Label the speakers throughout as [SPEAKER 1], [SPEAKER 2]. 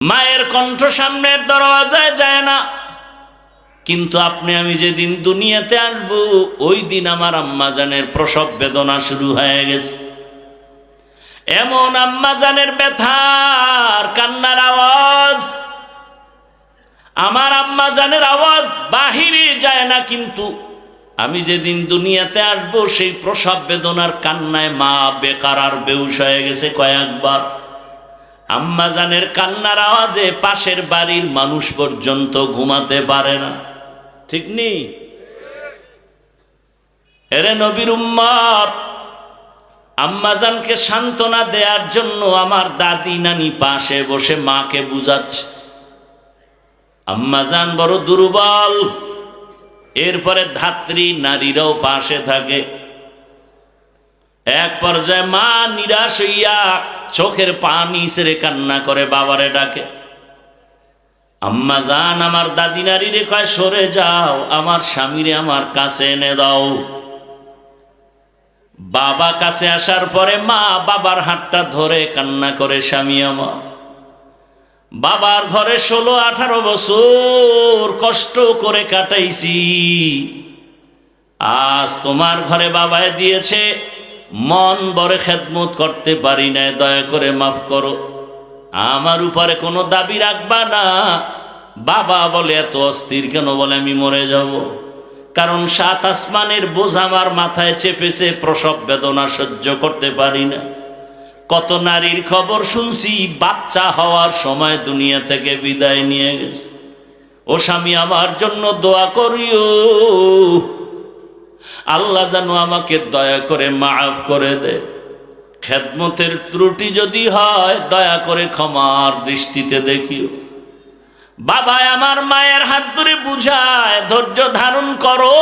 [SPEAKER 1] মায়ের কণ্ঠ সামনের দরওয়াজায় যায় না। কিন্তু আপনি, আমি যেদিন দুনিয়াতে আসব ওই দিন আমার আম্মাজানের প্রসব বেদনা শুরু হয়ে গেছে। এমন আম্মাজানের ব্যথার কান্নার আওয়াজ, আমার আম্মাজানের আওয়াজ বাহিরে যায় না, কিন্তু আমি যেদিন দুনিয়াতে আসব, সেই প্রসব বেদনার কান্নায় মা বেকার আর বেউস হয়ে গেছে কয়েকবার। আম্মাজানের কান্নার আওয়াজে পাশের বাড়ির মানুষ পর্যন্ত ঘুমাতে পারে না। ঠিক নেই এরে নবীর উম্মত, আম্মাজানকে সান্ত্বনা দেওয়ার জন্য আমার দাদি নানি পাশে বসে মাকে বুঝাচ্ছে। আম্মাজান বড় দুর্বল, এরপরে ধাত্রী নারীরাও পাশে থাকে। এক পর্যায়ে মা নিরাশ হইয়া চোখের পানি সেরে কান্না করে বাবারে ডাকে, আম্মা জান, আমার দাদি নারী রে কয়, সরে যাও, আমার স্বামীরে আমার কাছে এনে দাও। বাবা কাছে আসার পরে মা বাবার হাতটা ধরে কান্না করে, স্বামী আমার, বাবার ঘরে ষোলো, আঠারো বছর কষ্ট করে কাটাইছি। আজ তোমার ঘরে বাবায় দিয়েছে মন বড় খেদমত করতে পারি না দয়া করে মাফ করো। আমার উপরে কোনো দাবি রাখবা না। বাবা বলে, এত অস্থির কেন? বলে, আমি মরে যাব। কারণ সাত আসমানের বোঝ আমার মাথায় চেপেছে, প্রসব বেদনা সহ্য করতে পারি না। কত নারীর খবর শুনছি, বাচ্চা হওয়ার সময় দুনিয়া থেকে বিদায় নিয়ে গেছে। ও স্বামী, আমার জন্য দোয়া করিও। আল্লাহ যেন আমাকে দয়া করে মাফ করে দে। খেদমতের ত্রুটি যদি হয়, দয়া করে ক্ষমার দৃষ্টিতে দেখিও। বাবা আমার মায়ের হাত ধরে বুঝায়, ধৈর্য ধারণ করো।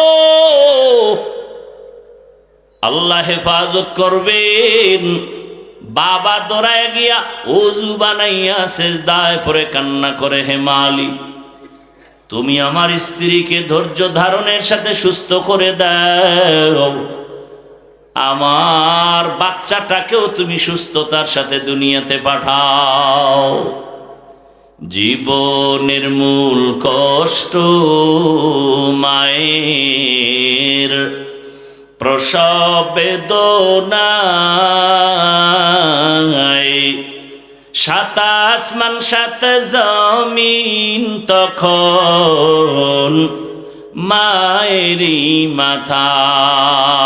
[SPEAKER 1] আল্লাহ হেফাজত করবেন। বাবা দৌড়ায় গিয়া অজু বানাইয়া শেষ দায় পরে কান্না করে, হে মালিক তুমি আমার স্ত্রীকে ধৈর্য ধারণের সাথে সুস্থ করে দাও। আমার বাচ্চাটাকেও তুমি সুস্থতার সাথে দুনিয়াতে পাঠাও। জীবনের মূল কষ্ট মায়ের প্রসব বেদনায় সাত আসমান সাত জমিন তখন মায়েরই মাথায়।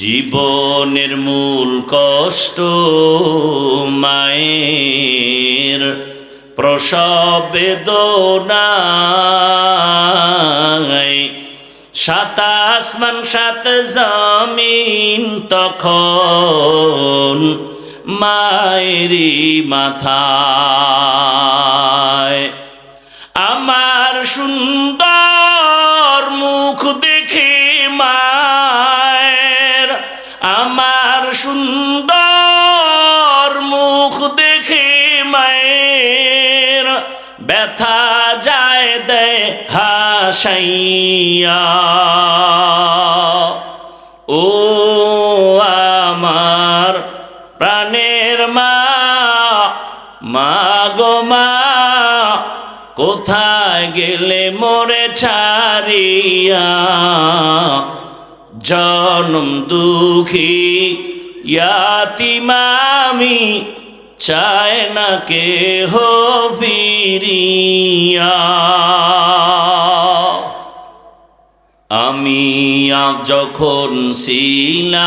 [SPEAKER 1] জীবনের মূল কষ্ট মায়ের, প্রসব বেদনায়। সাত আসমান সাত জমিন তখন মায়েরই মাথায়। আমার সুন্দর মুখ দেখে মায়ের, আমার সুন্দর মুখ দেখে মায়ের, ব্যথা যায় দেয় হাসাইয়া। ও গেলে মোরে ছাড়িয়া, জনম দুঃখী, ইয়াতিমামি চায় না কে হো ফিরিয়া। আমি যখন ছিলাম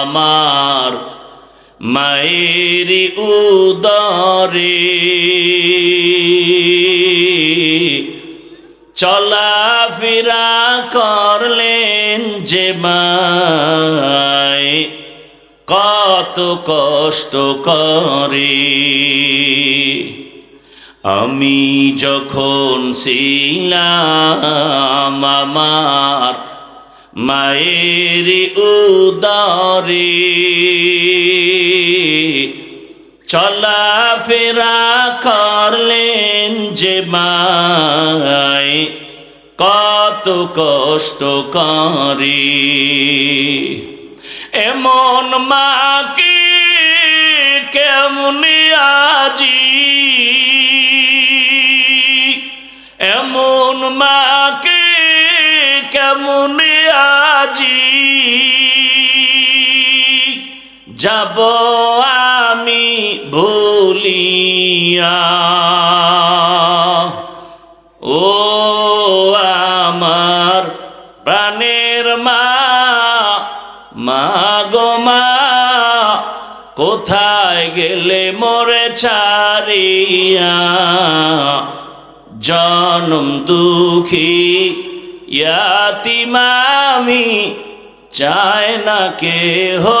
[SPEAKER 1] আমার মায়ের উদরে। চলাফেরা করলেন যে মায়, কত কষ্ট করে। আমি যখন ছিলাম আমার মায়ের উদরে চলাফেরা করলেন যে মায় কত কষ্ট করে। এমন মাকে কেমনি আজি? এমন মাকে কেমনি আজি? যাব ভুলিয়া ও আমার প্রাণের মা মা মা কোথায় গেলে মোরে ছাড়িয়া? জনম দুঃখী ইয়াতিমামি চায় না কে হো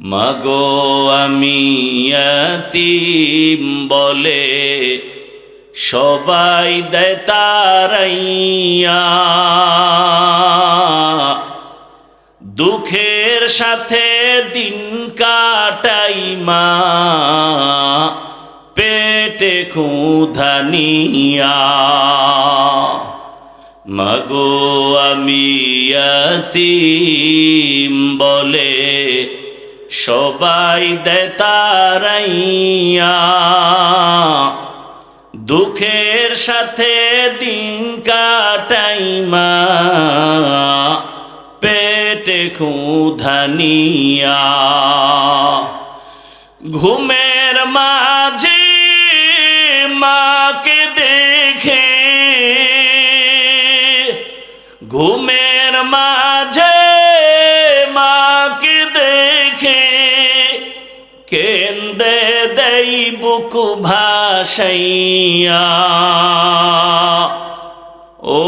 [SPEAKER 1] মাগো আমি বলে সবাই দেয় তারাইয়া দুঃখের সাথে দিন কাটাই মা পেটে খুধানিয়া। মাগো আমি ইয়াতিম বলে সবাই দেয় তারাইয়া দুঃখের সাথে দিন কাটাই মা পেটে খুধানিয়া। ঘুমের মাকে দেখে ঘুমের মাঝে মাকে দেখে কেন্দে দেই বুক ভাসাইয়া, ও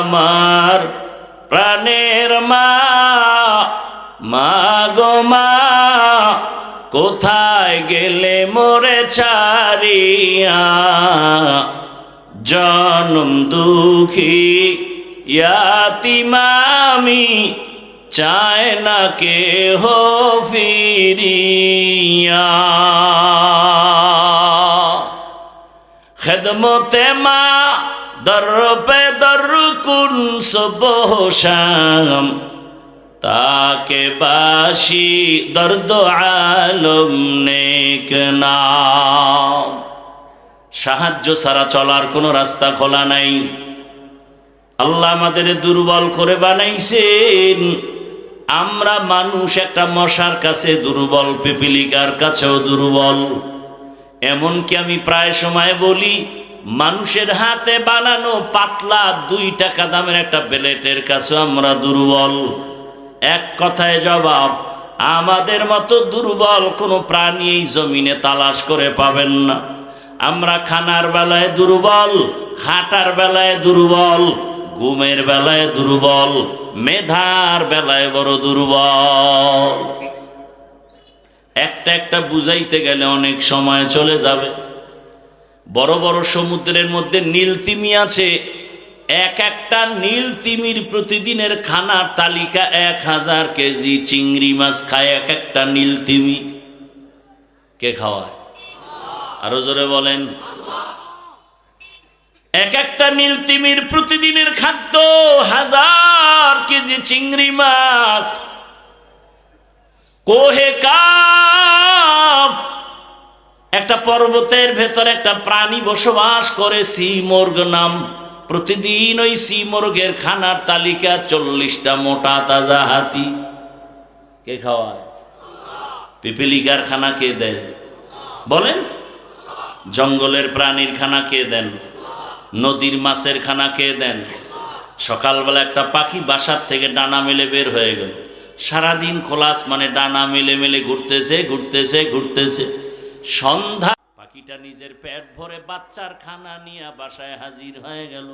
[SPEAKER 1] আমার প্রাণের মা মা গো মা কোথায় গেলে মোরে ছাড়িয়া? জনম দুঃখী, ইয়াতিমামি, চায় না কে হো ফিরিয়া। খেদমতে মা দর পে দর কুন সুবহ শাম তাকে বাসি দর্দ আলম নেক নাম। সাহায্য ছাড়া চলার কোনো রাস্তা খোলা নাই। আল্লাহ আমাদের দুর্বল করে বানাইছেন। আমরা মানুষ একটা মশার কাছে দুর্বল, পিপিলিকার কাছেও দুর্বল। এমনকি আমি প্রায় সময় বলি, মানুষের হাতে বানানো পাতলা দুই টাকা দামের একটা বেলেটের কাছেও আমরা দুর্বল। এক কথায় জবাব, আমাদের মতো দুর্বল কোনো প্রাণী এই জমিনে তালাশ করে পাবেন না। আমরা খানার বেলায় দুর্বল, হাঁটার বেলায় দুর্বল, ঘুমের বেলায় দুর্বল, মেধার বেলায় বড় দুর্বল। একটা একটা বুঝাইতে গেলে অনেক সময় চলে যাবে। বড় বড় সমুদ্রের মধ্যে নীল তিমি আছে এক একটা নীল তিমির প্রতিদিনের খানার তালিকা এক হাজার কেজি চিংড়ি মাছ খায় এক একটা নীল তিমি। কে খাওয়ায়? আরও জোরে বলেন। এক একটা নীল তিমির প্রতিদিনের খাদ্য হাজার কেজি চিংড়ি মাছ। কোহে কাফ। একটা পর্বতের ভেতর একটা প্রাণী বসবাস করে, সি মর্গ নাম। প্রতিদিন ওই সি মর্গের খানার তালিকা চল্লিশটা মোটা তাজা হাতি। কে খাওয়ায়? পিপিলিকার খানা কে দেয়? বলেন। জঙ্গলের প্রাণীর খানা কে দেন? নদীর মাছের খানা কে দেন? সকালবেলা একটা পাখি বাসার থেকে ডানা মেলে বের হয়ে গেল। সারাদিন খোলাস মানে ডানা মেলে মেলে ঘুরতেছে ঘুরতেছে ঘুরতেছে। সন্ধ্যা পাখিটা নিজের পেট ভরে বাচ্চার খানা নিয়ে বাসায় হাজির হয়ে গেল।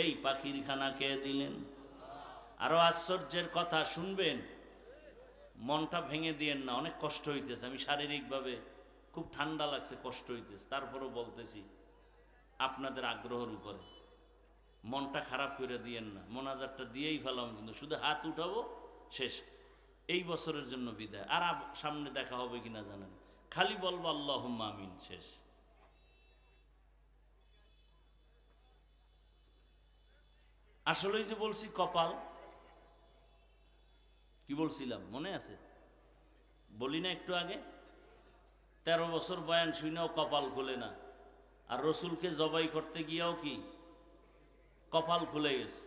[SPEAKER 1] এই পাখির খানা কে দিলেন? আরও আশ্চর্যের কথা, শুনবেন? মনটা ভেঙে দিয়েন না, অনেক কষ্ট হইতেছে। আমি শারীরিকভাবে খুব ঠান্ডা লাগছে, কষ্ট হইতেছে। তারপরও বলতেছি, আপনাদের আগ্রহের উপরে। মনটা খারাপ করে দিয়েন না। মোনাজারটা দিয়েই ফেলাম কিন্তু শুধু হাত উঠাবো, শেষ। এই বছরের জন্য বিদায়। আর সামনে দেখা হবে কিনা জানেন? খালি বলব আল্লাহ আমিন, শেষ। আসলেই যে বলছি কপাল, কি বলছিলাম, মনে আছে? বলি না একটু আগে? তেরো বছর বয়ান শুনেও কপাল খুলে না। আর রসুলকে জবাই করতে গিয়েও কি? কপাল খুলে গেছে।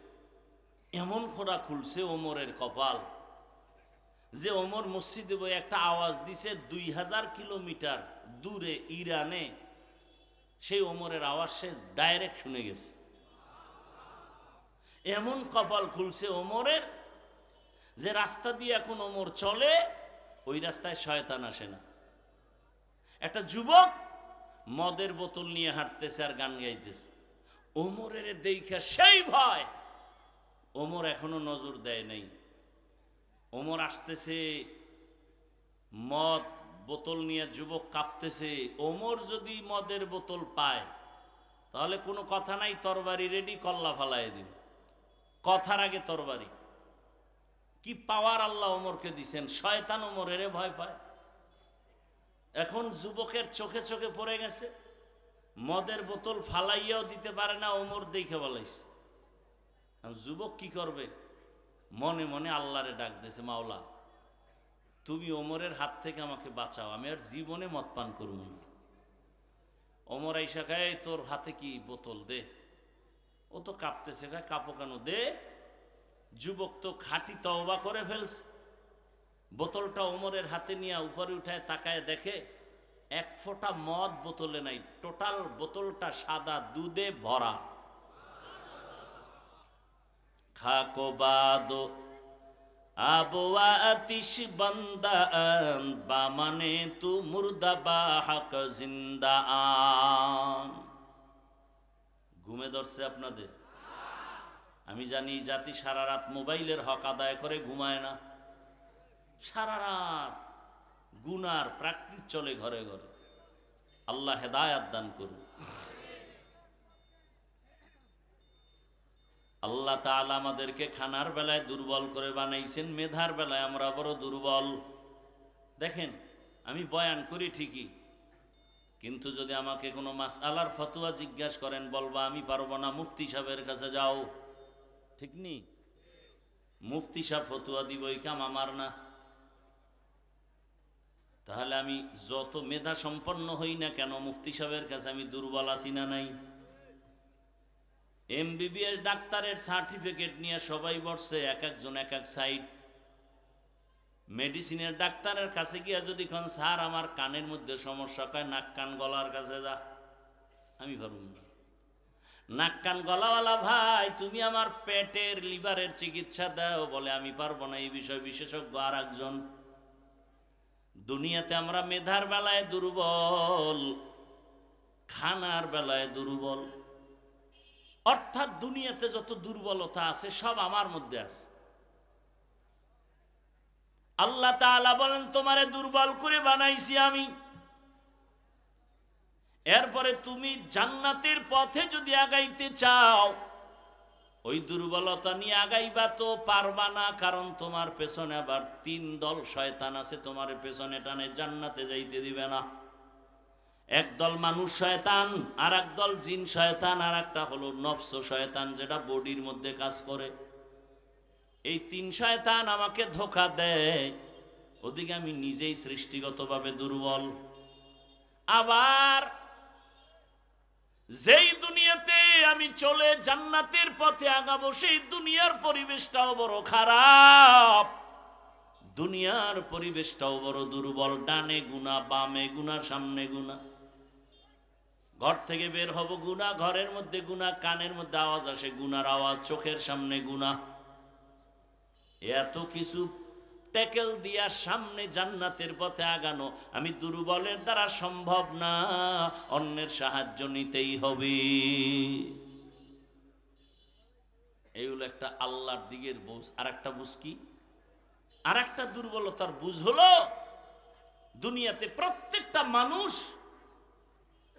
[SPEAKER 1] এমন খোড়া খুলছে ওমরের কপাল। যে ওমর মসজিদে বই একটা আওয়াজ দিছে, দুই হাজার কিলোমিটার দূরে ইরানে। সেই ওমরের আওয়াজ সে ডাইরেক্ট শুনে গেছে। এমন কপাল খুলছে ওমরের যে রাস্তা দিয়ে এখন ওমর চলে, ওই রাস্তায় শয়তান আসে না। একটা যুবক মদের বোতল নিয়ে হাঁটতেছে আর গান গাইতেছে। ওমরের দেখা সেই ভয়। ওমর এখনও নজর দেয় নাই। ওমর আসতেছে, মদ বোতল নিয়ে যুবক কাঁপতেছে, ওমর যদি মদের বোতল পায়, তাহলে কোনো কথা নাই, তরবারি রেডি কল্লা ফালাই দিব। কথার আগে তরবারি। কি পাওয়ার আল্লাহ ওমরকে দিছেন? শয়তান ওমরেরে ভয় পায়। এখন যুবকের চোখে চোখে পড়ে গেছে, মদের বোতল ফালাইয়াও দিতে পারে না, ওমর দেখে বলাইছে। যুবক কি করবে? মনে মনে আল্লাহরে ডাক দিয়েছে, মাওলা, তুমি ওমরের হাত থেকে আমাকে বাঁচাও, আমি আর জীবনে মদ পান করব না। ওমর আইসা খায় তোর হাতে কি বোতল দে? ও তো কাঁপতেছে খায় কাঁপো কেন? দে। যুবক তো খাঁটি তওবা করে ফেলছে। বোতলটা ওমরের হাতে নিয়ে উপরে উঠায় তাকায় দেখে, এক ফোঁটা মদ বোতলে নাই, টোটাল বোতলটা সাদা দুধে ভরা। খাকো বাদো। আবওয়া আতিশ বান্দান, বামানে তু মুর্দা বা হাক জিন্দা আন ঘুমে ধরছে আপনাদের? আমি জানি জাতি সারা রাত মোবাইলের হক আদায় করে, ঘুমায় না। সারা রাত গুনার প্রাকৃত চলে ঘরে ঘরে। আল্লাহ হেদায়াত দান করুন। আল্লাহ তাআলা আমাদেরকে খানার বেলায় দুর্বল করে বানাইছেন, মেধার বেলায় আমরা বড় দুর্বল। দেখেন, আমি বয়ান করি ঠিকই, কিন্তু যদি আমাকে কোনো মাস আলার ফতুয়া জিজ্ঞাসা করেন, বলবা, আমি পারব না, মুফতি সাহেবের কাছে যাও। ঠিক নি? মুফতি সাহেব ফতুয়া দিব, এই কাম আমার না। তাহলে আমি যত মেধা সম্পন্ন হই না কেন, মুফতি সাহেবের কাছে আমি দুর্বল আছি না নাই? এমবিবিএস ডাক্তারের সার্টিফিকেট নিয়ে সবাই বসছে, এক একজন, এক এক সাইড। মেডিসিনের ডাক্তারের কাছে গিয়া যদি কোন, স্যার, আমার কানের মধ্যে সমস্যা, কয়, নাক কান গলার কাছে যা। আমি ভাবুন না। নাক কান গলাওয়ালা ভাই, তুমি আমার পেটের লিভারের চিকিৎসা দাও, বলে, আমি পারব না, এই বিষয় বিশেষজ্ঞ আর একজন দুনিয়াতে আমরা মেধার বেলায় দুর্বল, খানার বেলায় দুর্বল। অর্থাৎ দুনিয়াতে যত দুর্বলতা আছে, সব আমার মধ্যে আছে। আল্লাহ তাআলা বলেন, তোমারে দুর্বল করে বানাইছি আমি। এরপরে তুমি জান্নাতের পথে যদি আগাইতে চাও, ওই দুর্বলতা নিয়ে আগাইবা তো পারবা না, কারণ তোমার পেছনে আবার তিন দল শয়তান আছে, তোমার পেছনে টানে জান্নাতে যাইতে দিবে না। একদল মানুষ শয়তান আর দল জিন শয়তান আর একটা হলো নফস শয়তান যেটা বডির মধ্যে কাজ করে। এই তিন শয়তান আমাকে ধোকা দেয়, ওদিকে আমি নিজেই সৃষ্টিগতভাবে দুর্বল। আবার যেই দুনিয়াতে আমি চলে জান্নাতের পথে আগাবো, সেই দুনিয়ার পরিবেশটাও বড় খারাপ। দুনিয়ার পরিবেশটাও বড় দুর্বল, ডানে গুণা বামে গুণা সামনে গুণা ঘর থেকে বের হব গুণা ঘরের মধ্যে গুণা কানের মধ্যে আওয়াজ আসে, গুনার আওয়াজ, চোখের সামনে গুণা এত কিছু ট্যাকেল দিয়া সামনে জান্নাতের পথে আগানো, আমি দুর্বলের দ্বারা সম্ভব না, অন্যের সাহায্য নিতেই হবে। এই হলো একটা আল্লাহর দিকের বুঝ। আর একটা বুঝ কি? আর একটা দুর্বলতার বুঝ হলো, দুনিয়াতে প্রত্যেকটা মানুষ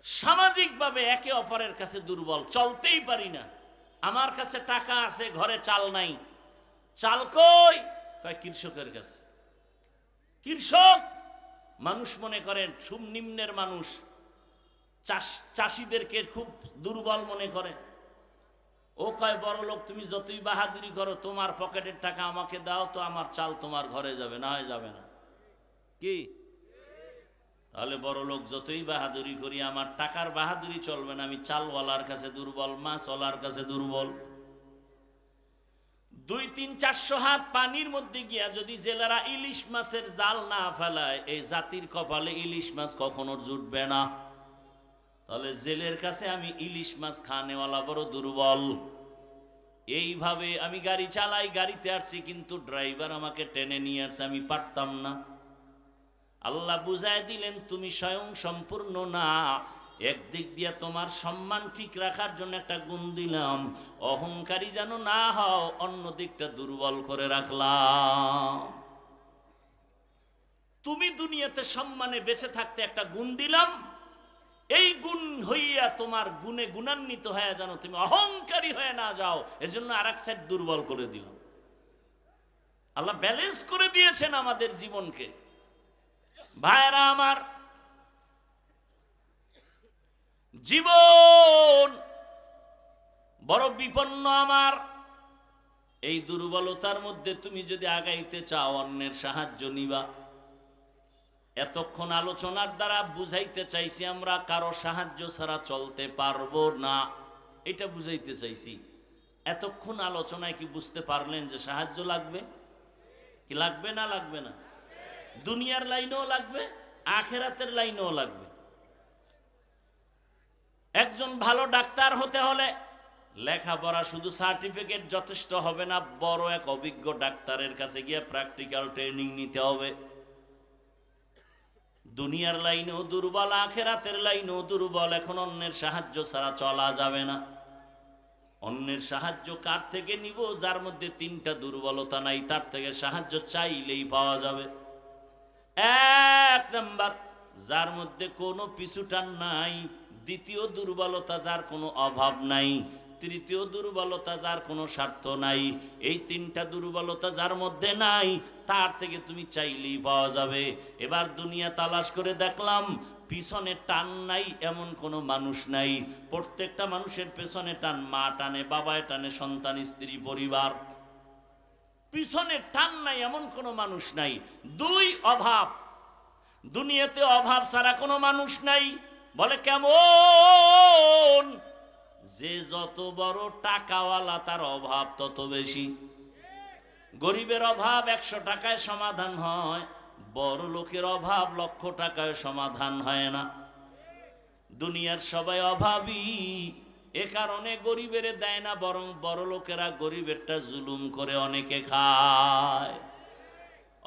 [SPEAKER 1] সামাজিকভাবে একে অপরের কাছে দুর্বল, চলতেই পারি না। আমার কাছে টাকা আছে, ঘরে চাল নাই। চাল কই? কয়, কৃষকের কাছে। কৃষক, মানুষ মনে করেন নিম্নের মানুষ। চাষ, চাষিদেরকে খুব দুর্বল মনে করে। ও কয়, বড় লোক, তুমি যতই বাহাদুরি করো, তোমার পকেটের টাকা আমাকে দাও, তো আমার চাল তোমার ঘরে যাবে, না হয় যাবে না। কি? তাহলে বড় লোক যতই বাহাদুরি করি, আমার টাকার বাহাদুরি চলবে না। আমি চালওয়ালার কাছে দুর্বল, মাছওয়ালার কাছে দুর্বল। দুই, তিন, চারশো হাত পানির মধ্যে গিয়া যদি জেলেরা ইলিশ মাছের জাল না ফেলায়, এই জাতির কপালে ইলিশ মাছ কখনো জুটবে না। তাহলে জেলের কাছে আমি ইলিশ মাছ খানেওয়ালা বড় দুর্বল। এইভাবে আমি গাড়ি চালাই, গাড়িতে আসছি, কিন্তু ড্রাইভার আমাকে টেনে নিয়ে আসছে, আমি পারতাম না। আল্লাহ বুঝায় দিলেন, তুমি স্বয়ং সম্পূর্ণ না। একদিক দিয়ে তোমার সম্মান ঠিক রাখার জন্য একটা গুণ দিলাম। অহংকারী যেন না হও, অন্য দিকটা দুর্বল করে রাখলাম। তুমি দুনিয়াতে সম্মানে বেঁচে থাকতে একটা গুণ দিলাম। এই গুণ হইয়া তোমার গুণে গুণান্বিত হয়ে যেন তুমি অহংকারী হয়ে না যাও, এজন্য আর এক সাইড দুর্বল করে দিলাম। আল্লাহ ব্যালেন্স করে দিয়েছেন আমাদের জীবনকে। ভাইরা আমার, জীবন বড় বিপন্ন আমার। এই দুর্বলতার মধ্যে তুমি যদি আগাইতে চাও অন্যের সাহায্য নিবা। এতক্ষণ আলোচনার দ্বারা বুঝাইতে চাইছি আমরা, কারও সাহায্য ছাড়া চলতে পারব না। এটা বুঝাইতে চাইছি। এতক্ষণ আলোচনায় কি বুঝতে পারলেন যে সাহায্য লাগবে? কি লাগবে না লাগবে না? দুনিয়ার লাইনেও লাগবে, আখেরাতের লাইনেও লাগবে। একজন ভালো ডাক্তার হতে হলে লেখাপড়া শুধু সার্টিফিকেট যথেষ্ট হবে না, বড় এক অভিজ্ঞ ডাক্তারের কাছে গিয়ে প্র্যাকটিক্যাল ট্রেনিং নিতে হবে। দুনিয়ার লাইনেও দুর্বল, আখেরাতের লাইনেও দুর্বল, এখন অন্যের সাহায্য ছাড়া চলা যাবে না। অন্যের সাহায্য কার থেকে নিব? যার মধ্যে তিনটা দুর্বলতা নাই, তার থেকে সাহায্য চাইলেই পাওয়া যাবে। এক নাম্বার, যার মধ্যে কোনো পিছুটান নাই। দ্বিতীয় দুর্বলতা যার কোনো অভাব নাই। তৃতীয় দুর্বলতা যার কোনো স্বার্থ নাই। এই তিনটা দুর্বলতা যার মধ্যে নাই, তার থেকে তুমি চাইলেই পাওয়া যাবে। এবার দুনিয়া তালাশ করে দেখলাম, পিছনে টান নাই এমন কোনো মানুষ নাই। প্রত্যেকটা মানুষের পেছনে টান, মা টানে, বাবায় টানে, সন্তান, স্ত্রী, পরিবার। পিছনে টান নাই, এমন কোনো মানুষ নাই। দুই অভাব। দুনিয়াতে অভাব ছাড়া কোনো মানুষ নাই। বলে কেমন? যে যত বড় টাকাওয়ালা, তার অভাব তত বেশি। গরিবের অভাব একশো টাকায় সমাধান হয়, বড় লোকের অভাব লক্ষ টাকায় সমাধান হয় না। দুনিয়ার সবাই অভাবী এ কারণে গরিবের দেয় না, বরং বড় লোকেরা গরিবেরটা জুলুম করে অনেকে খায়।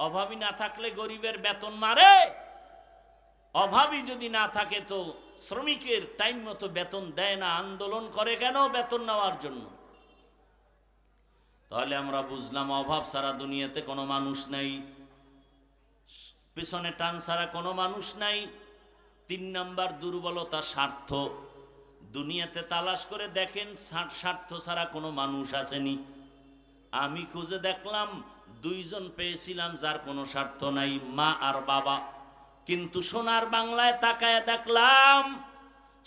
[SPEAKER 1] অভাবী না থাকলে গরিবের বেতন মারে। অভাবী যদি না থাকে তো শ্রমিকের টাইম মতো বেতন দেয় না, আন্দোলন করে কেন বেতন নেওয়ার জন্য? তাহলে আমরা বুঝলাম অভাব ছাড়া দুনিয়াতে কোনো মানুষ নাই। পেছনে টান ছাড়া কোনো মানুষ নাই। তিন নাম্বার দুর্বলতা স্বার্থ। দুনিয়াতে তালাশ করে দেখেন স্বার্থ ছাড়া কোনো মানুষ আসেনি। আমি খুঁজে দেখলাম দুইজন পেয়েছিলাম যার কোনো স্বার্থ নাই, মা আর বাবা। কিন্তু সোনার বাংলায় তাকায় দেখলাম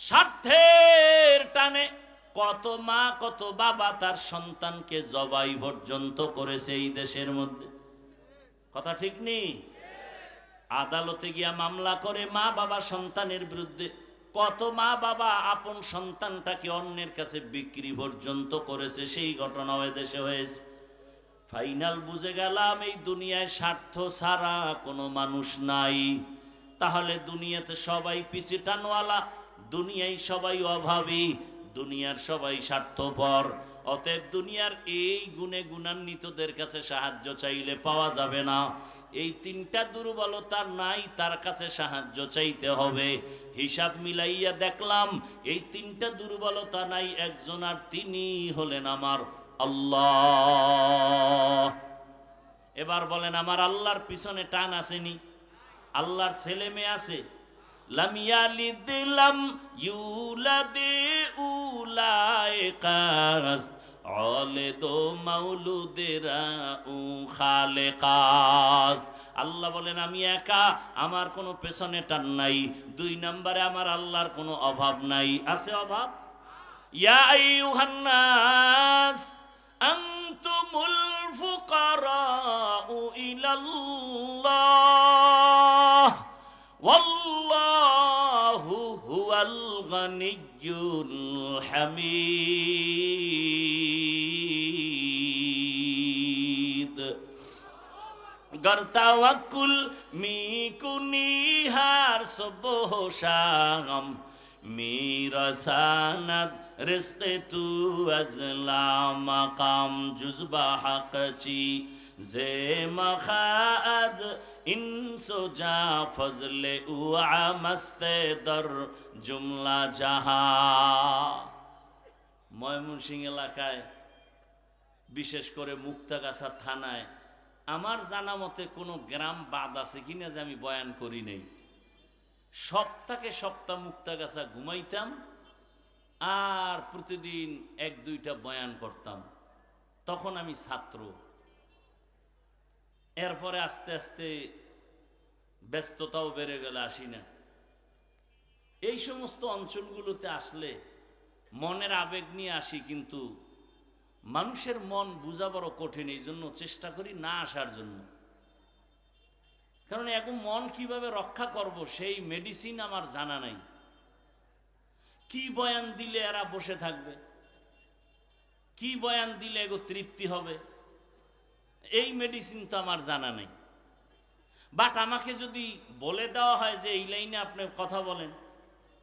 [SPEAKER 1] স্বার্থের টানে কত মা, কত বাবা তার সন্তানকে জবাই পর্যন্ত করেছে এই দেশের মধ্যে। কথা ঠিক নেই? আদালতে গিয়া মামলা করে মা বাবা সন্তানের বিরুদ্ধে কত মা বাবা আপন সন্তানটাকে অন্যের কাছে বিক্রি পর্যন্ত করেছে, সেই ঘটনাও দেশে হয়েছে। ফাইনাল বুঝে গেলাম, এই দুনিয়ায় স্বার্থ ছাড়া কোনো মানুষ নাই। তাহলে দুনিয়াতে সবাই পিছি টানওয়ালা, দুনিয়ায় সবাই অভাবী, দুনিয়ার সবাই স্বার্থপর। অতএব দুনিয়ার এই গুণে গুণান্বিতদের কাছে সাহায্য চাইলে পাওয়া যাবে না। এই তিনটা দুর্বলতা নাই, তার কাছে সাহায্য চাইতে হবে। হিসাব মিলাইয়া দেখলাম, এই তিনটা দুর্বলতা নাই, একজন আর তিনি হলেন আমার আল্লাহ। এবার বলেন, আমার আল্লাহর পিছনে টান আসেনি? আল্লাহর ছেলে মেয়ে আছে? লামিয়ালি দিলাম ইউলাদে উলায় কাস অলে দো মাউলুদেরা উ খালে কাস আল্লাহ বলেন, আমি একা, আমার কোনো পেছনে টান নাই। দুই নম্বরে আমার আল্লাহর কোনো অভাব নাই। আছে অভাব? ইয়া আইয়ুহান নাস আনতুমুল ফুকারাউ ইলাল্লাহ। ওয়াল্লাহু। الغني الحميد گر توکل می کنی هر صبح و شام می رساند رزق تو از لا مقام جزب حق چی যে মখাজ ইনসো ফজলে উয়া মস্তে দর জুমলা জাহা। ময়মনসিং এলাকায়, বিশেষ করে মুক্তাগাছা থানায়, আমার জানা মতে কোনো গ্রাম বাদ আছে কিনা যে আমি বয়ান করি নাই। সপ্তাহে সপ্তাহ মুক্তাগাছা ঘুমাইতাম আর প্রতিদিন এক দুইটা বয়ান করতাম। তখন আমি ছাত্র। এরপরে আস্তে আস্তে ব্যস্ততাও বেড়ে গেলে আসি না এই সমস্ত অঞ্চলগুলোতে আসলে মনের আবেগ নিয়ে আসি, কিন্তু মানুষের মন বোঝা বড় কঠিন, এই জন্য চেষ্টা করি না আসার জন্য। কারণ এখন মন কীভাবে রক্ষা করব, সেই মেডিসিন আমার জানা নাই। কি বয়ান দিলে এরা বসে থাকবে? কি বয়ান দিলে এগো তৃপ্তি হবে? এই মেডিসিন তো আমার জানা নেই। বাট আমাকে যদি বলে দেওয়া হয় যে এই লাইনে আপনি কথা বলেন,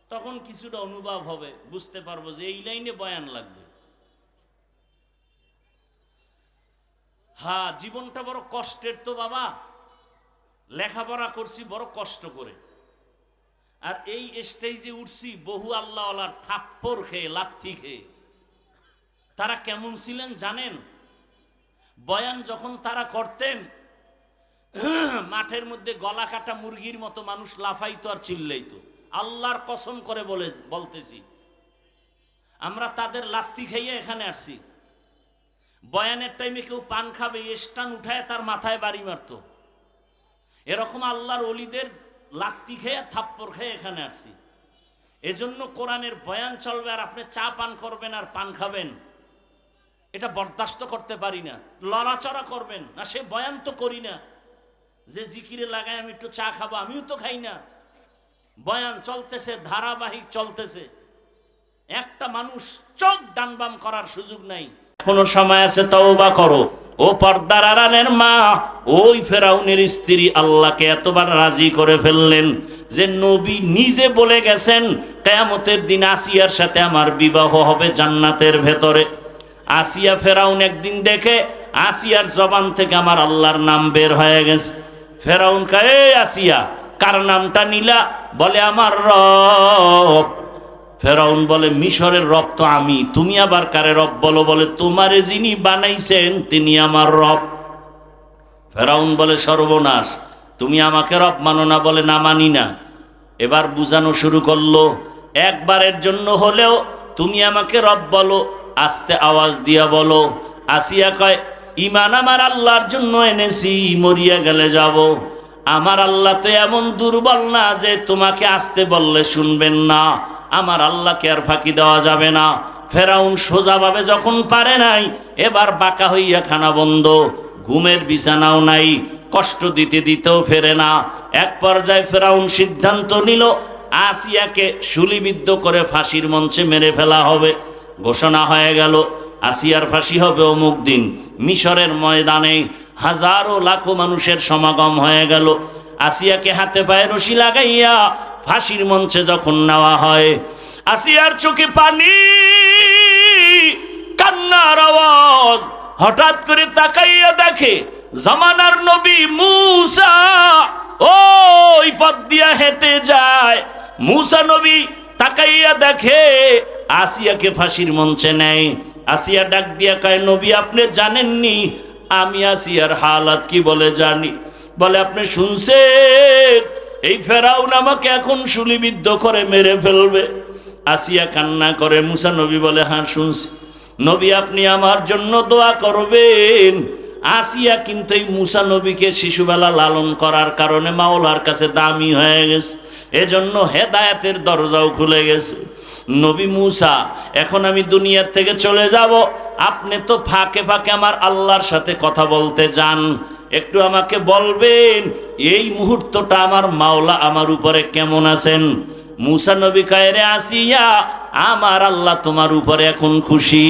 [SPEAKER 1] তখন কিছুটা অনুভব হবে, বুঝতে পারব যে এই লাইনে বয়ান লাগবে। হ্যাঁ জীবনটা বড় কষ্টের তো বাবা। লেখাপড়া করছি বড় কষ্ট করে। আর এই স্টেজে উঠছি, বহু আল্লাহওয়ালার থাপ্পর খেয়ে লাথি খেয়ে। তারা কেমন ছিলেন জানেন? বয়ান যখন তারা করতেন, মাঠের মধ্যে গলা কাটা মুরগির মতো মানুষ লাফাইতো আর চিল্লাইতো। আল্লাহর কসম করে বলে, বলতেছি। আমরা তাদের লাত্তি খাইয়ে এখানে আসছি। বয়ানের টাইমে কেউ পান খাবে স্টান উঠায় তার মাথায় বাড়ি মারত। এরকম আল্লাহর অলিদের লাত্তি খেয়ে থাপ্পর খেয়ে এখানে আসছি। এজন্য কোরআনের বয়ান চলবে আর আপনি চা পান করবেন আর পান খাবেন। এটা বরদাস্ত করতে পারি না। লড়াচড়া করবেন না, সে বয়ান তো করি না। যে জিকিরে লাগায় আমি একটু চা খাব, আমিও তো খাই না। বয়ান চলতেছে, ধারাবাহিক চলতেছে। একটা মানুষ চোখ ডানবাম করার সুযোগ নাই। এখনও সময় আছে তওবা করো, ও পর্দার আড়ালের মা, ওই ফেরাউনের স্ত্রী আল্লাহকে এতবার রাজি করে ফেললেন যে নবী নিজে বলে গেছেন, কেয়ামতের দিন আসিয়ার সাথে আমার বিবাহ হবে জান্নাতের ভেতরে। আসিয়া ফেরাউন একদিন দেখে, আসিয়ার জবান থেকে আমার আল্লাহর নাম বের হয়ে গেছে। ফেরাউন কায়ে আসিয়া, কার নামটা নিলা? বলে, আমার রব। ফেরাউন বলে, মিশরের রব তো আমি, তুমি আবার কারে রব বলো? বলে, তোমারে যিনি বানাইছেন, তিনি আমার রব। ফেরাউন বলে, সর্বনাশ, তুমি আমাকে রব মানো না বলে না মানি না। এবার বুঝানো শুরু করল, একবারের জন্য হলেও তুমি আমাকে রব বলো। আস্তে আওয়াজ দিয়া বলো, আসিয়া কয়, ইমান আমার আল্লাহর জন্য এনেছি, মরিয়া গেলে যাব। আমার আল্লাহ তো এমন দুর্বল না যে তোমাকে আসতে বললে শুনবেন না। আমার আল্লাহকে আর ফাঁকি দেওয়া যাবে না। ফেরাউন সোজাভাবে যখন পারে নাই, এবার বাঁকা হইয়া খানা বন্ধ। ঘুমের বিছানাও নাই, কষ্ট দিতে দিতেও ফেরে না। এক পর্যায়ে ফেরাউন সিদ্ধান্ত নিল, আসিয়াকে শুলিবিদ্ধ করে ফাঁসির মঞ্চে মেরে ফেলা হবে। ঘোষণা হয়ে গেল, আসিয়ার ফাঁসি হবে অমুক দিন। মিশরের ময়দানে হাজারো লাখো মানুষের সমাগম হয়ে গেল। আসিয়াকে হাতে পায়ে রশি লাগাইয়া ফাঁসির মঞ্চে যখন নেওয়া হয়, আসিয়ার চোখে পানি, কান্নার আওয়াজ হঠাৎ করে তাকাইয়া দেখে, জামানার নবী মুসা ওই পথ দিয়া হেঁটে যায়। মুসা নবী তাকাইয়া দেখে আসিয়াকে ফাঁসির মঞ্চে নেয়। আসিয়া ডাক দিয়া কয়, নবী, আপনি জানেননি? আমি আসিয়ার হালাত কি বলে জানি? বলে, আপনি শুনছেন? এই ফেরাউন আমাকে এখন শুলিবিদ্ধ করে মেরে ফেলবে। আসিয়া কান্না করে। মুসা নবী বলে হ্যাঁ শুনছি। নবী, আপনি আমার জন্য দোয়া করবেন। আসিয়া কিন্তু এই মুসা নবীকে শিশুবেলা লালন করার কারণে মাওলার কাছে দামি হয়ে গেছে। এজন্য হেদায়াতের দরজাও খুলে গেছে। নবী মুসা, এখন আমি দুনিয়ার থেকে চলে যাব। আপনি তো ফাঁকে ফাঁকে আমার আল্লাহর সাথে কথা বলতে যান। একটু আমাকে বলবেন, এই মুহূর্তটা আমার মাওলা আমার উপরে কেমন আছেন? মুসা নবী কায়রে আসিয়া, আমার আল্লাহ তোমার উপরে এখন খুশি।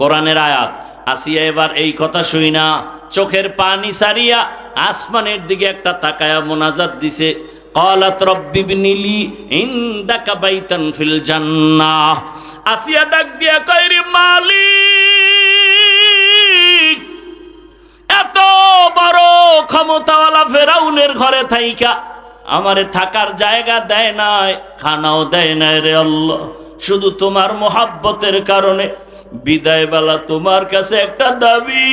[SPEAKER 1] কোরআনের আয়াত আসিয়া এবার এই কথা শুই না চোখের পানি সারিয়া আসমানের দিকে একটা তাকায়া মোনাজাত দিছে قالت رب ابن لي عندك بيتا في الجنة আসিয়া ডাক দিয়া কইরি মালিক এত বড় ক্ষমতাওয়ালা ফেরাউনের ঘরে থাইকা আমারে থাকার জায়গা দেয় নাই খানাও দেয় নাই রে আল্লাহ শুধু তোমার মোহাব্বতের কারণে বিদায় বেলা তোমার কাছে একটা দাবি।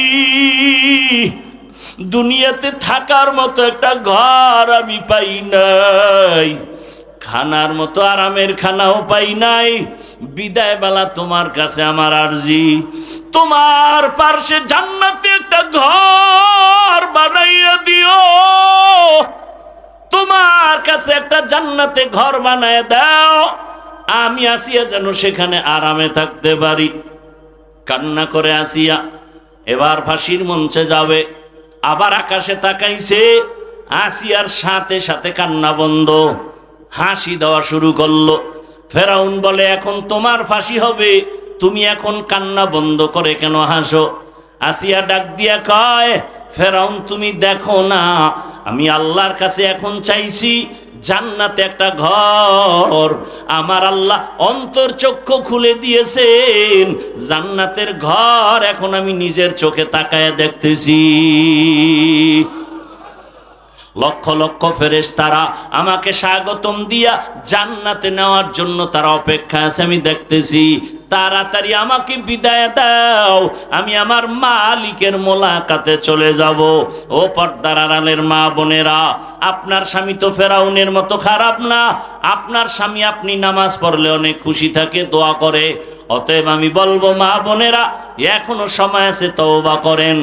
[SPEAKER 1] দুনিয়াতে থাকার মতো একটা ঘর আমি পাই নাই। খানার মতো আরামের খানাও পাই নাই। বিদায় বেলা তোমার কাছে আমার আরজি। তোমার পার্শ্বে জান্নাতে একটা ঘর বানাইয়া দিও। তোমার কাছে একটা জান্নাতে ঘর বানায় দাও। আমি আসিয়া যেন সেখানে আরামে থাকতে পারি। কান্না করে আসিয়া এবার ফাঁসির মঞ্চে যাবে। আবার আকাশে তাকাইছে, আসিয়ার সাথে সাথে কান্না বন্ধ। হাসি দেওয়া শুরু করল। ফেরাউন বলে, এখন তোমার ফাঁসি হবে। তুমি এখন কান্না বন্ধ করে কেন হাসো? আসিয়া ডাক দিয়া কয়, ফেরাউন, তুমি দেখো না, আমি আল্লাহর কাছে এখন চাইছি জান্নাতে একটা ঘর। আমার আল্লাহ অন্তর চক্ষু খুলে দিয়েছেন। জান্নাতের ঘর এখন আমি নিজের চোখে তাকায় দেখতেছি। লক্ষ লক্ষ ফেরেশ তারা আমাকে স্বাগতম দিয়া জান্নাতে নেওয়ার জন্য তারা অপেক্ষা আছে, আমি দেখতেছি। তাড়াতাড়ি আমাকে বিদায় দাও। আমি আমার মালিকের মোলাকাতে চলে যাব। ও পর্দার আড়ালের মা বোনেরা, আপনার স্বামী তো ফেরাউনের মতো খারাপ না। আপনার স্বামী আপনি নামাজ পড়লে অনেক খুশি থাকে, দোয়া করে। অতএব আমি বলব, মা বোনেরা, এখনও সময় আছে তওবা করেন।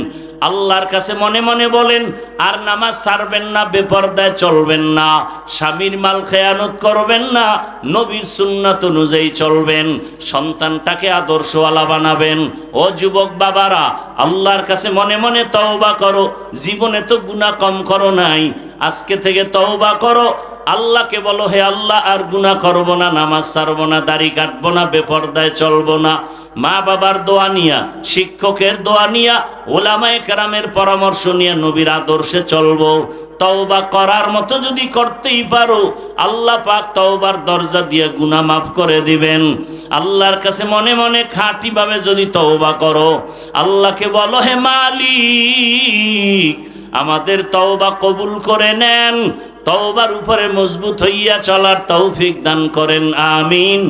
[SPEAKER 1] আল্লাহর কাছে মনে মনে বলেন, আর নামাজ ছাড়বেন না, বেপর্দায় চলবেন না, স্বামীর মাল খেয়ানত করবেন না, নবীর সুন্নাত অনুযায়ী চলবেন, সন্তানটাকে আদর্শওয়ালা বানাবেন। ও যুবক বাবারা, আল্লাহর কাছে মনে মনে তওবা করো, জীবনে তো গুণা কম করো নাই, আজকে থেকে তওবা করো আল্লাহকে বলো, হে আল্লাহ, আর গুণা করব না, নামাজ ছাড়বো না, দাড়ি কাটবো না, বেপর্দায় চলবো না। মা বাবার দোয়া নিয়া, শিক্ষকের দোয়া নিয়া, ওলামায়ে কেরামের পরামর্শ নিয়ে নবীর আদর্শে চলবো। তওবা করার মতো যদি করতেই পারো, আল্লাহ পাক তওবার দরজা দিয়ে গুনাহ মাফ করে দিবেন। আল্লাহর কাছে মনে মনে খাঁটিভাবে যদি তওবা করো, আল্লাহকে বলো, হে মালিক, আমাদের তওবা কবুল করে নেন তওবার উপরে মজবুত হইয়া চলার তৌফিক দান করেন আমিন।